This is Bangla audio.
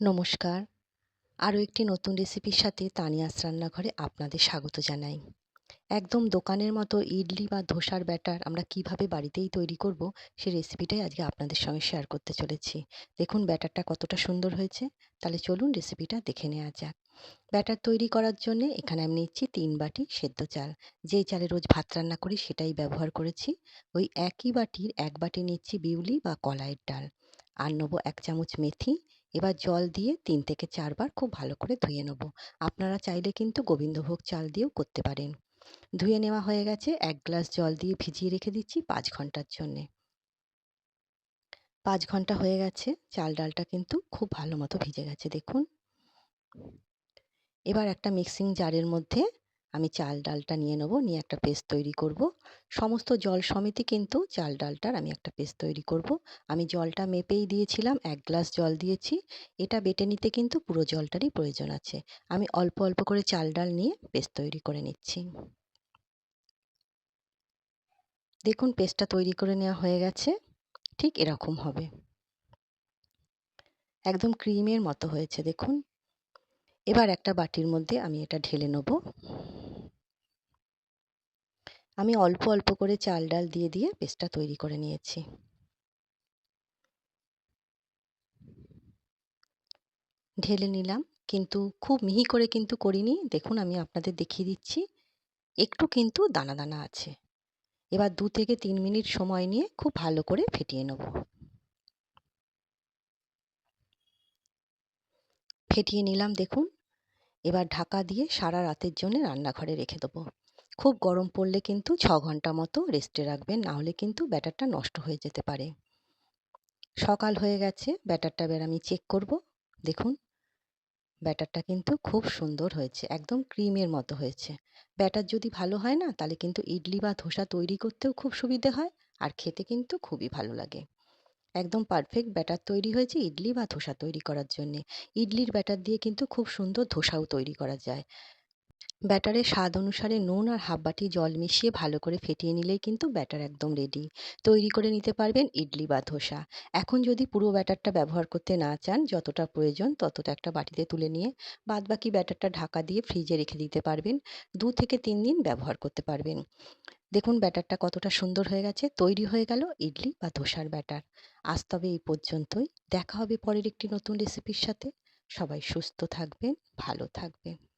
নমস্কার। আরও একটি নতুন রেসিপির সাথে তানিয়াস রান্নাঘরে আপনাদের স্বাগত জানাই। একদম দোকানের মতো ইডলি বা ধোসার ব্যাটার আমরা কীভাবে বাড়িতেই তৈরি করব সেই রেসিপিটাই আজকে আপনাদের সঙ্গে শেয়ার করতে চলেছি। দেখুন ব্যাটারটা কতটা সুন্দর হয়েছে, তাহলে চলুন রেসিপিটা দেখে নেওয়া যাক। ব্যাটার তৈরি করার জন্য এখানে আমি নিচ্ছি তিন বাটি সেদ্ধ চাল। যেই চালে রোজ ভাত রান্না করি সেটাই ব্যবহার করেছি। ওই একই বাটির এক বাটি নিচ্ছি বিউলি বা কলাইয়ের ডাল। আর নেব এক চামচ মেথি এবার জল দিয়ে তিন থেকে চারবার খুব ভালো করে ধুয়ে নেব। আপনারা চাইলে কিন্তু গোবিন্দভোগ চাল দিয়েও করতে পারেন। ধুয়ে নেওয়া হয়ে গেছে, এক গ্লাস জল দিয়ে ভিজিয়ে রেখে দিচ্ছি পাঁচ ঘণ্টার জন্যে। পাঁচ ঘণ্টা হয়ে গেছে, চাল ডালটা কিন্তু খুব ভালো মতো ভিজে গেছে, দেখুন। এবার একটা মিক্সিং জারের মধ্যে আমি চাল ডালটা নিয়ে নেব, নিয়ে একটা পেস্ট তৈরি করব। সমস্ত জল সমিতি কিন্তু চাল ডালটার আমি একটা পেস্ট তৈরি করব। আমি জলটা মেপেই দিয়েছিলাম, এক গ্লাস জল দিয়েছি। এটা বেটে নিতে কিন্তু পুরো জলটারই প্রয়োজন আছে। আমি অল্প অল্প করে চাল ডাল নিয়ে পেস্ট তৈরি করে নিচ্ছি। দেখুন, পেস্টটা তৈরি করে নেওয়া হয়ে গেছে। ঠিক এরকম হবে। একদম ক্রিমের মতো হয়েছে, দেখুন। এবার একটা বাটির মধ্যে আমি এটা ঢেলে নেব। আমি অল্প অল্প করে চাল ডাল দিয়ে দিয়ে পেস্টটা তৈরি করে নিয়েছি। ঢেলে নিলাম, কিন্তু খুব মিহি করে কিন্তু করিনি। দেখুন, আমি আপনাদের দেখিয়ে দিচ্ছি। একটু কিন্তু দানা দানা আছে। এবার দু থেকে তিন মিনিট সময় নিয়ে খুব ভালো করে ফেটিয়ে নেব। ফেটিয়ে নিলাম, দেখুন। এবার ঢাকা দিয়ে সারা রাতের জন্য রান্নাঘরে রেখে দেবো। খুব গরম পড়লে কিন্তু ছ ঘণ্টা মতো রেস্টে রাখবেন, নাহলে কিন্তু ব্যাটারটা নষ্ট হয়ে যেতে পারে। সকাল হয়ে গেছে, ব্যাটারটা এবার আমি চেক করব। দেখুন, ব্যাটারটা কিন্তু খুব সুন্দর হয়েছে, একদম ক্রিমের মতো হয়েছে। ব্যাটার যদি ভালো হয় না, তাহলে কিন্তু ইডলি বা ধোসা তৈরি করতেও খুব সুবিধে হয় আর খেতে কিন্তু খুবই ভালো লাগে। একদম পারফেক্ট ব্যাটার তৈরি হয়েছে ইডলি বা ধোসা তৈরি করার জন্যে। ইডলির ব্যাটার দিয়ে কিন্তু খুব সুন্দর ধোসাও তৈরি করা যায়। ব্যাটারে স্বাদ অনুসারে নুন আর হাফ বাটি জল মিশিয়ে ভালো করে ফেটিয়ে নিলেই কিন্তু ব্যাটার একদম রেডি তৈরি করে নিতে পারবেন ইডলি বা ধোসা। এখন যদি পুরো ব্যাটারটা ব্যবহার করতে না চান, যতটা প্রয়োজন ততটা একটা বাটিতে তুলে নিয়ে বাদ বাকি ব্যাটারটা ঢাকা দিয়ে ফ্রিজে রেখে দিতে পারবেন। দু থেকে তিন দিন ব্যবহার করতে পারবেন। দেখুন ব্যাটারটা কতটা সুন্দর হয়ে গেছে। তৈরি হয়ে গেল ইডলি বা ধোসার ব্যাটার। আজ তবে এই পর্যন্তই। দেখা হবে পরের একটি নতুন রেসিপির সাথে। সবাই সুস্থ থাকবেন, ভালো থাকবেন।